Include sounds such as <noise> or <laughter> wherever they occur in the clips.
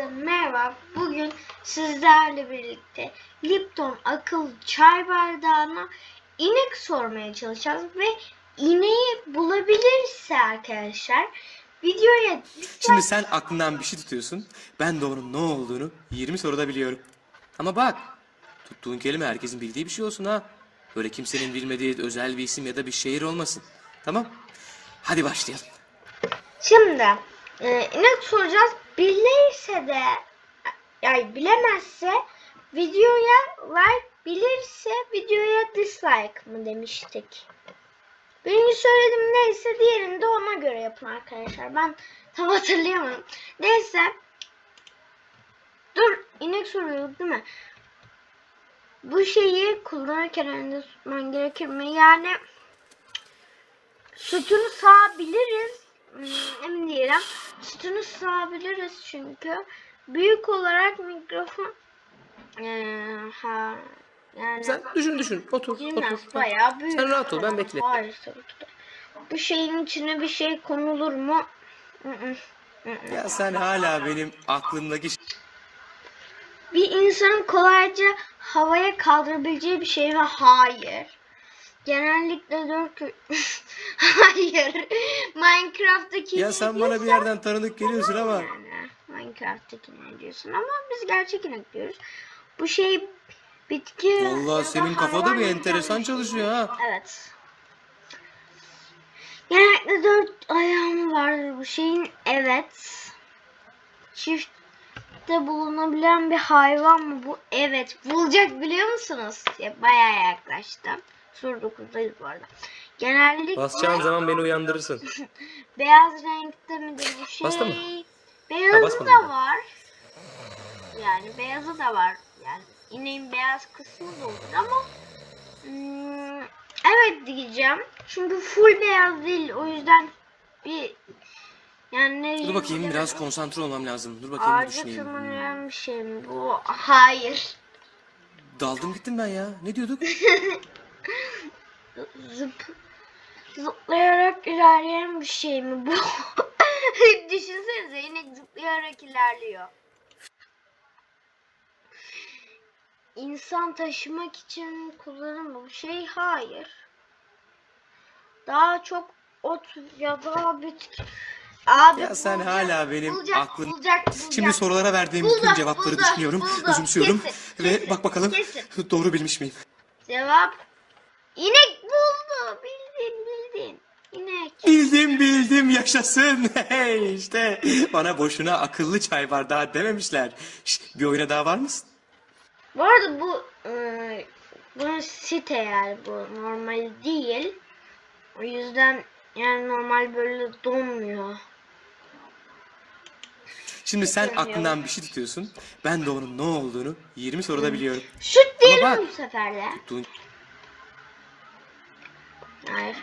Herkese merhaba. Bugün sizlerle birlikte Lipton akıl çay bardağına inek sormaya çalışacağız ve ineği bulabilirse arkadaşlar videoya Şimdi sen aklından bir şey tutuyorsun. Ben de onun ne olduğunu 20 soruda biliyorum. Ama bak, tuttuğun kelime herkesin bildiği bir şey olsun ha. Böyle kimsenin bilmediği özel bir isim ya da bir şehir olmasın. Tamam? Hadi başlayalım. Şimdi e, inek soracağız. Bilirse de yani bilemezse videoya like bilirse videoya dislike mı demiştik. Birinci söyledim neyse diğerini de ona göre yapın arkadaşlar. Ben tam hatırlayamadım. Neyse. Dur inek soruyorduk değil mi? Bu şeyi kullanırken elinde tutman gerekir mi? Yani sütünü sağabiliriz. Hmm, emin değilim. Sütünü sağabiliriz çünkü. Büyük olarak mikrofon ee, ha yani Sen düşün düşün. Otur, otur. bayağı büyük. Sen rahat ol, ben bekle. Hayır tabii ki de. Bu şeyin içine bir şey konulur mu? Ya sen hala benim aklımdaki Bir insanın kolayca havaya kaldırabileceği bir şey mi? Hayır. Genellikle dört <laughs> Hayır. Minecraft'taki Ya sen bana bir yerden tanıdık geliyorsun ama yani. Minecraft'taki ne diyorsun ama biz gerçek inek diyoruz. Bu şey bitki Vallahi senin kafada bir enteresan şey. çalışıyor ha. Evet. Genellikle dört ayağım vardır bu şeyin. Evet. Çiftte bulunabilen bir hayvan mı bu? Evet. Bulacak biliyor musunuz? Ya, bayağı yaklaştım. Soru 9'dayız bu arada. Genellikle Basacağın <laughs> zaman beni uyandırırsın. beyaz renkte midir bu şey? Bastın mı? Beyazı basmadın da mı? var. Yani beyazı da var. Yani ineğin beyaz kısmı da olur ama hmm, evet diyeceğim. Çünkü full beyaz değil. O yüzden bir yani ne Dur bakayım biraz konsantre olmam lazım. Dur bakayım bir Ağaca düşüneyim. tırmanayan bir şey mi bu? Hayır. Daldım gittim ben ya. Ne diyorduk? <laughs> Zıp zıplayarak ilerleyen bir şey mi bu? <laughs> Düşünsenize inek zıplayarak ilerliyor. İnsan taşımak için kullanır mı bu şey? Hayır. Daha çok ot ya da bitki. Abi Ya sen bulacak, hala benim bulacak, aklım- bulacak, bulacak. Şimdi sorulara verdiğim Buldu, bütün cevapları buldu, düşünüyorum, buldu. özümsüyorum Kesin, ve kesin, bak bakalım kesin. doğru bilmiş miyim? Cevap inek buldu. Bildin. İnek. Bildim bildim yaşasın. <laughs> Hey işte bana boşuna akıllı çay bardağı dememişler. Şş, bir oyuna daha var mısın? Bu arada bu e, bu site yani bu normal değil. O yüzden yani normal böyle donmuyor. Şimdi sen Bilmiyorum. aklından bir şey tutuyorsun. Ben de onun ne olduğunu 20 soruda biliyorum. Ama mi bak- bu sefer de? Du- Hayır.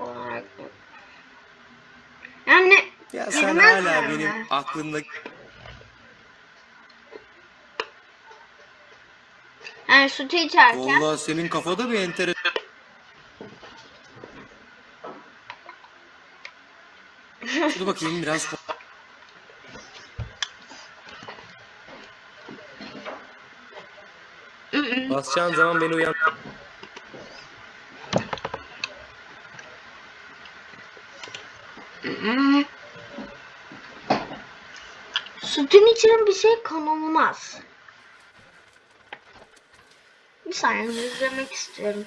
Olarak yok. Yani Ya sen bilmez hala yani. benim aklımdaki Yani sütü içerken Vallahi senin kafada bir enteresan Dur bakayım biraz <laughs> Basacağın zaman beni uyan. Sütün içine bir şey konulmaz. Bir saniye izlemek istiyorum.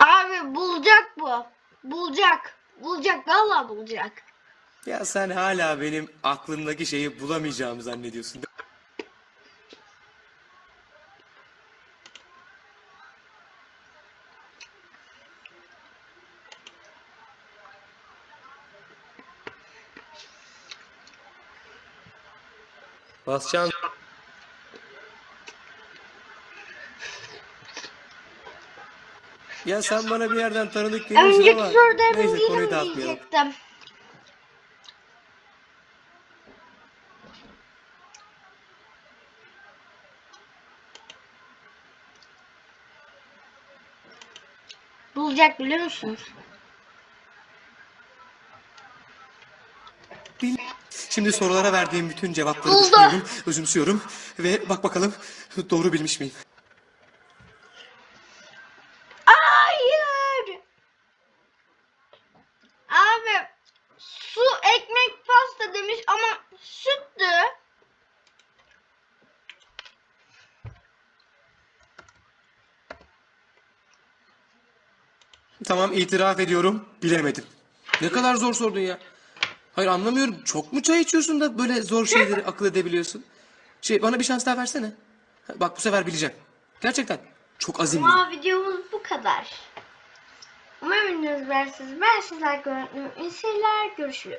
Abi bulacak bu. Bulacak. Bulacak. Vallahi bulacak. Ya sen hala benim aklımdaki şeyi bulamayacağımı zannediyorsun. Basacağın Ya sen bana bir yerden tanıdık geliyorsun Önceki ama soruda emin neyse konuyu değilim dağıtmayalım. diyecektim. Bulacak biliyor musunuz? Bil- Şimdi sorulara verdiğim bütün cevapları Buldu. düşünüyorum, özümsüyorum ve bak bakalım doğru bilmiş miyim? Tamam itiraf ediyorum bilemedim. Ne kadar zor sordun ya. Hayır anlamıyorum. Çok mu çay içiyorsun da böyle zor şeyleri akıl edebiliyorsun? Şey bana bir şans daha versene. Bak bu sefer bileceğim. Gerçekten. Çok azimliyim. Ama videomuz bu kadar. Umarım videonuz beğenmişsiniz. Ben sizler görüşürüz. Görüşürüz.